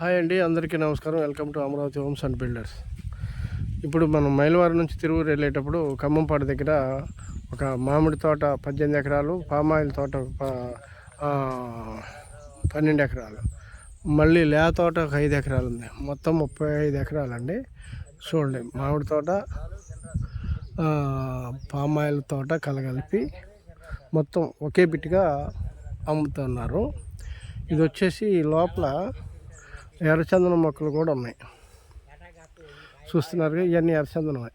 Hi అండి అందరికీ నమస్కారం. Welcome to Amaravati homes and builders. ఇప్పుడు మనం మైలవారం నుంచి తిరువురు వెళ్ళేటప్పుడు ఖమ్మంపాడు దగ్గర ఒక మామిడి తోట పద్దెనిమిది ఎకరాలు పామాయిల్ తోట పన్నెండు ఎకరాలు. మళ్ళీ లే తోట ఒక ఐదు ఎకరాలు ఉంది. మొత్తం ముప్పై ఐదు ఎకరాలు అండి చూడండి మామిడి తోట పామాయిల్ తోట కలగలిపి మొత్తం ఒకే బిట్గా అమ్ముతున్నారు. ఇది వచ్చేసి లోపల ఎర్రచందనం మొక్కలు కూడా ఉన్నాయి. చూస్తున్నారు ఇవన్నీ ఎర్రచందనమే.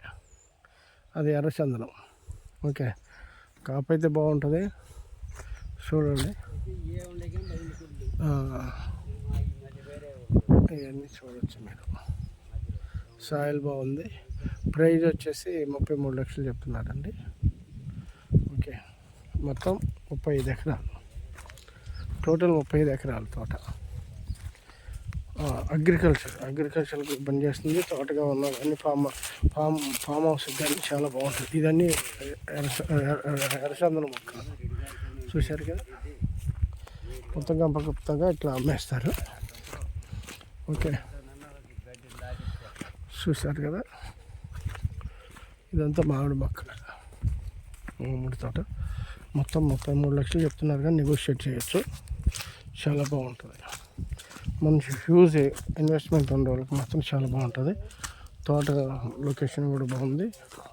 అది ఎర్రచందనం. ఓకే. కాపు అయితే బాగుంటుంది. చూడండి. ఇవన్నీ చూడొచ్చు మీరు. సాయిల్ బాగుంది. ప్రైజ్ వచ్చేసి ముప్పై మూడు లక్షలు చెప్తున్నారండి. ఓకే. మొత్తం ముప్పై ఐదు ఎకరాలు. టోటల్ ముప్పై ఐదు ఎకరాలు తోట. అగ్రికల్చర్ అగ్రికల్చర్కి పనిచేస్తుంది తోటగా ఉన్న అన్ని ఫామ్ ఫామ్ ఫామ్ హౌస్ కానీ చాలా బాగుంటుంది. ఇదన్నీ ఎరసందన మొక్క. చూశారు కదా? మొత్తం గంపగప్తంగా ఇట్లా అమ్మేస్తారు. ఓకే. చూశారు కదా? ఇదంతా మామిడి మొక్క. మామిడి తోట. మొత్తం ముప్పై మూడు లక్షలు చెప్తున్నారు కానీ నెగోషియేట్ చేయొచ్చు. చాలా బాగుంటుంది. మంచి హ్యూజ్ ఇన్వెస్ట్మెంట్ ఉండే వాళ్ళకి మాత్రం చాలా బాగుంటుంది. తోట లొకేషన్ కూడా బాగుంది.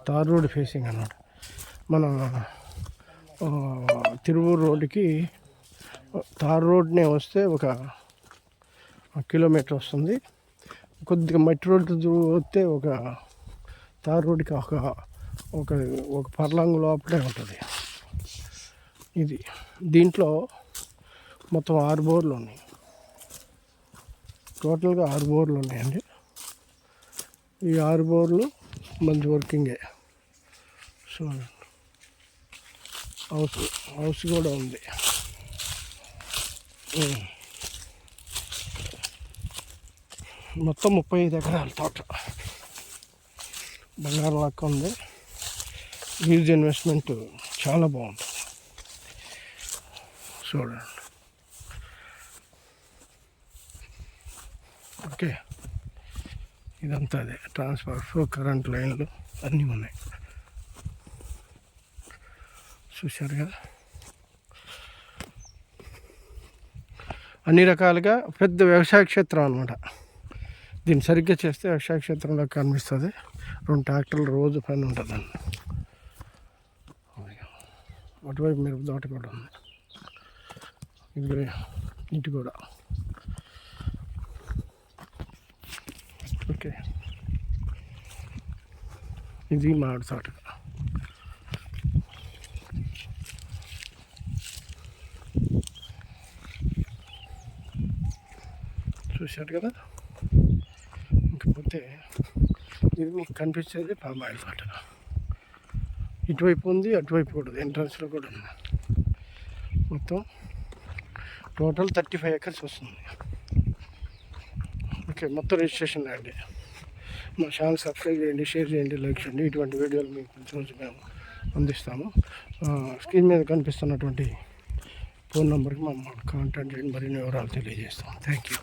తార్ రోడ్ ఫేసింగ్ అన్నమాట. మన తిరువూరు రోడ్డుకి తార్ రోడ్నే వస్తే ఒక కిలోమీటర్ వస్తుంది. కొద్దిగా మట్టి రోడ్డు వస్తే ఒక తార్ రోడ్డుకి ఒక ఒక ఒక పర్లాంగు లోపలే ఉంటుంది. ఇది దీంట్లో మొత్తం ఆరు బోర్లు ఉన్నాయి. టోటల్గా ఆరు బోర్లు ఉన్నాయండి. ఈ ఆరు బోర్లు మంచి వర్కింగే. సో హౌస్ హౌస్ కూడా ఉంది. మొత్తం ముప్పై ఐదు ఎకరాల తోట. బంగారం లెక్క ఉంది. హ్యూజ్ ఇన్వెస్ట్మెంట్ చాలా బాగుంటుంది. చూడండి. ఓకే. ఇదంతా అదే. ట్రాన్స్ఫర్ కరెంట్ లైన్లు అన్నీ ఉన్నాయి. చూశారు కదా? అన్ని రకాలుగా పెద్ద వ్యవసాయ క్షేత్రం అనమాట దీన్ని సరిగ్గా చేస్తే వ్యవసాయ క్షేత్రంలో కనిపిస్తుంది. రెండు ట్రాక్టర్లు రోజు పని ఉంటుందండి అటువైపు మిరప తోట కూడా ఉంది. ఇది ఇంటి కూడా. ఓకే. ఇది మామిడి తోట. చూశారు కదా? ఇంకపోతే ఇది మీకు కనిపించేది పామాయిల్ తోట. ఇటువైపు ఉంది అటువైపు కూడా ఎంట్రన్స్లో కూడా ఉంది. మొత్తం టోటల్ థర్టీ ఫైవ్ ఎకర్స్ వస్తుంది. ఓకే మొత్తం రిజిస్ట్రేషన్ ల్యాండ్. మా ఛానల్ సబ్స్క్రైబ్ చేయండి షేర్ చేయండి లైక్ చేయండి. ఇటువంటి వీడియోలు మీకు ప్రతిరోజు మేము అందిస్తాము. స్క్రీన్ మీద కనిపిస్తున్నటువంటి ఫోన్ నెంబర్కి మమ్మల్ని కాంటాక్ట్ చేయండి. మరిన్ని వివరాలు తెలియజేస్తాం థ్యాంక్ యూ.